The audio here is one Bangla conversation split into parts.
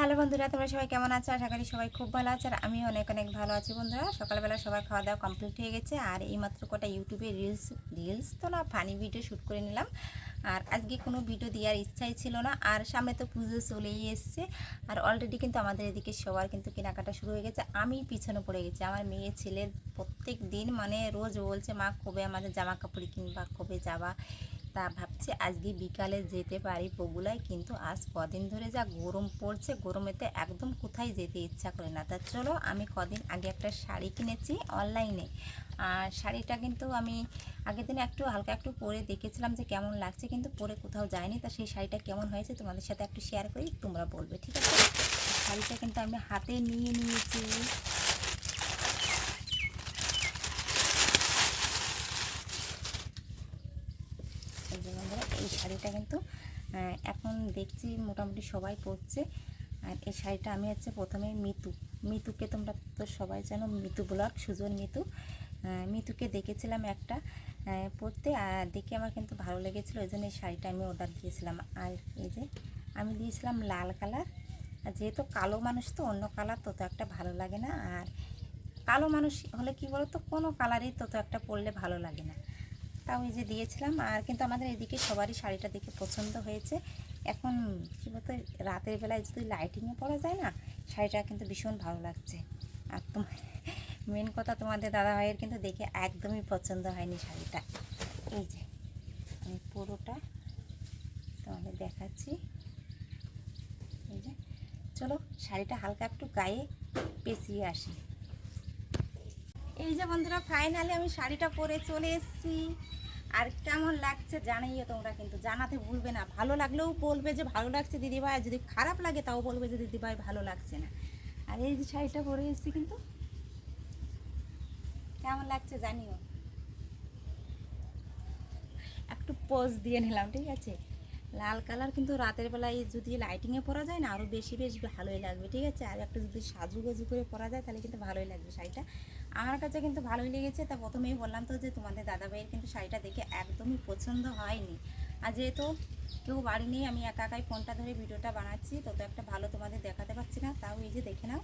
হ্যালো বন্ধুরা, তোমরা সবাই কেমন আছো? আশা করি সবাই খুব ভালো আছে আর আমি অনেক অনেক ভালো আছি বন্ধুরা। সকালবেলা সবার খাওয়া দাওয়া কমপ্লিট হয়ে গেছে আর এইমাত্র কটা ইউটিউবে রিলস রিলস তো না ফানি ভিডিও শ্যুট করে নিলাম। আর আজকে কোনো ভিডিও দেওয়ার ইচ্ছাই ছিল না আর সামনে তো পুজো চলেই এসছে। আর অলরেডি কিন্তু আমাদের এদিকে সবার কিন্তু কেনাকাটা শুরু হয়ে গেছে। আমি পিছনে পড়ে গেছি, আমার মেয়ে ছেলে প্রত্যেক দিন মানে রোজ বলছে, মা কবে আমাদের জামা কাপড় কিনবা, কবে যাবা? তা ভাবছি আজকে বিকালে যেতে পারি বগুলায় কিন্তু আজ কদিন ধরে যা গরম পড়ছে, গরমেতে একদম কোথায় যেতে ইচ্ছা করে না। তা চলো আমি কদিন আগে একটা শাড়ি কিনেছি অনলাইনে। আর শাড়িটা কিন্তু আমি আগের দিন একটু হালকা একটু পরে দেখেছিলাম যে কেমন লাগছে, কিন্তু পরে কোথাও যায়নি। তা সেই শাড়িটা কেমন হয়েছে তোমাদের সাথে একটু শেয়ার করি, তোমরা বলবে, ঠিক আছে? শাড়িটা কিন্তু আমি হাতে নিয়ে নিয়েছি এই যে বন্ধুরা এই শাড়িটা কিন্তু এখন দেখছি মোটামুটি সবাই পরছে। আর এই শাড়িটা আমি হচ্ছে প্রথমে মিতু। মিতুকে তোমরা তো সবাই জানো, মিতু ব্লগ, সুজন মিতু। মিতুকে দেখেছিলাম একটা পরতে, আর দেখে আমার কিন্তু ভালো লেগেছিলো, ওই জন্য এই শাড়িটা আমি অর্ডার দিয়েছিলাম। আর এই যে, আমি দিয়েছিলাম লাল কালার। আর যেহেতু কালো মানুষ তো, অন্য কালার তত একটা ভালো লাগে না। আর কালো মানুষ হলে কি বলতো, কোনো কালারই তত একটা পরলে ভালো লাগে না। তাও এই যে দিয়েছিলাম, আর কিন্তু আমাদের এদিকে সবারই শাড়িটা দেখে পছন্দ হয়েছে। এখন কী বলতো, রাতের বেলায় যদি লাইটিংয়ে পরা যায় না, শাড়িটা কিন্তু ভীষণ ভালো লাগছে। আর তোমার মেন কথা তোমাদের দাদা ভাইয়ের কিন্তু দেখে একদমই পছন্দ হয়নি শাড়িটা। এই যে, আমি পুরোটা তোমাদের দেখাচ্ছি। এই যে, চলো শাড়িটা হালকা একটু গায়ে পেঁচিয়ে আসি। এই যে বন্ধুরা ফাইনালি আমি শাড়িটা পরে চলে এসেছি। আর কেমন লাগছে জানাইও তোমরা কিন্তু জানাতে ভুলবে না। ভালো লাগলেও বলবে যে ভালো লাগছে দিদিভাই, আর যদি খারাপ লাগে তাও বলবে যে দিদিভাই ভালো লাগছে না। আর এই যে শাড়িটা পরে এসেছি কিন্তু। কেমন লাগছে জানিও। একটু পোজ দিয়ে নিলাম, ঠিক আছে? লাল কালার কিন্তু রাতের বেলায় যদি লাইটিংয়ে পরা যায় না আরও বেশি বেশ ভালোই লাগবে, ঠিক আছে? আর একটু যদি সাজুগুজু করে পরা যায়, তাহলে কিন্তু ভালোই লাগবে শাড়িটা। আমার কাছে কিন্তু ভালোই লেগেছে। তা প্রথমেই বললাম তো যে তোমাদের দাদাভাইয়ের কিন্তু শাড়িটা দেখে একদমই পছন্দ হয়নি। আর যেহেতু কেউ বাড়ি নেই, আমি একা একাই ফোনটা ধরে ভিডিওটা বানাচ্ছি তত একটা ভালো তোমাদের দেখাতে পারছি না। তাও এই যে দেখে নাও।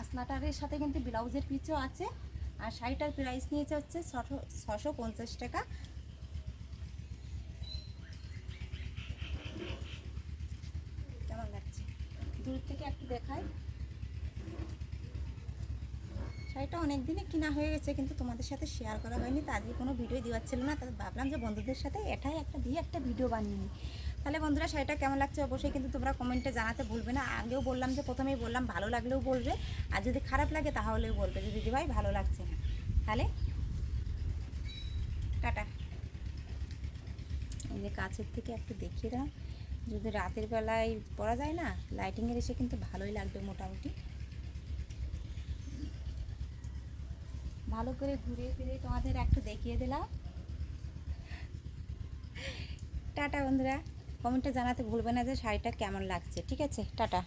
আসনাটারের সাথে কিন্তু ব্লাউজের পিচও আছে। আর শাড়িটার প্রাইস নিয়েছে হচ্ছে ছশো ছশো পঞ্চাশ টাকা। কেমন লাগছে? দূর থেকে একটু দেখাই। শাড়িটা অনেক দিনে কিনা হয়ে গেছে, কিন্তু তোমাদের সাথে শেয়ার করা হয়নি। তা আজকে কোনো ভিডিও দেওয়ার ছিল না তাই ভাবলাম যে বন্ধুদের সাথে এটাই একটা দিয়ে একটা ভিডিও বানিয়ে নিই। তাহলে বন্ধুরা, শাড়িটা কেমন লাগছে অবশ্যই কিন্তু তোমরা কমেন্টে জানাতে ভুলবে না। আগেও বললাম যে প্রথমেই বললাম, ভালো লাগলেও বলবে, আর যদি খারাপ লাগে তাহলেও বলবে যে, দিদিভাই, ভালো লাগছে। না তাহলে টাটা। এই যে কাছের থেকে একটু দেখিয়ে দাও। যদি রাতের বেলায় পরা যায় না লাইটিংয়ের এসে কিন্তু ভালোই লাগবে মোটামুটি। ভালো করে ঘুরে ফিরে তোমাদের একটু দেখিয়ে দিলাম। টাটা বন্ধুরা, কমেন্টে জানাতে ভুলবে না যে শাড়িটা কেমন লাগছে। ঠিক আছে, টাটা।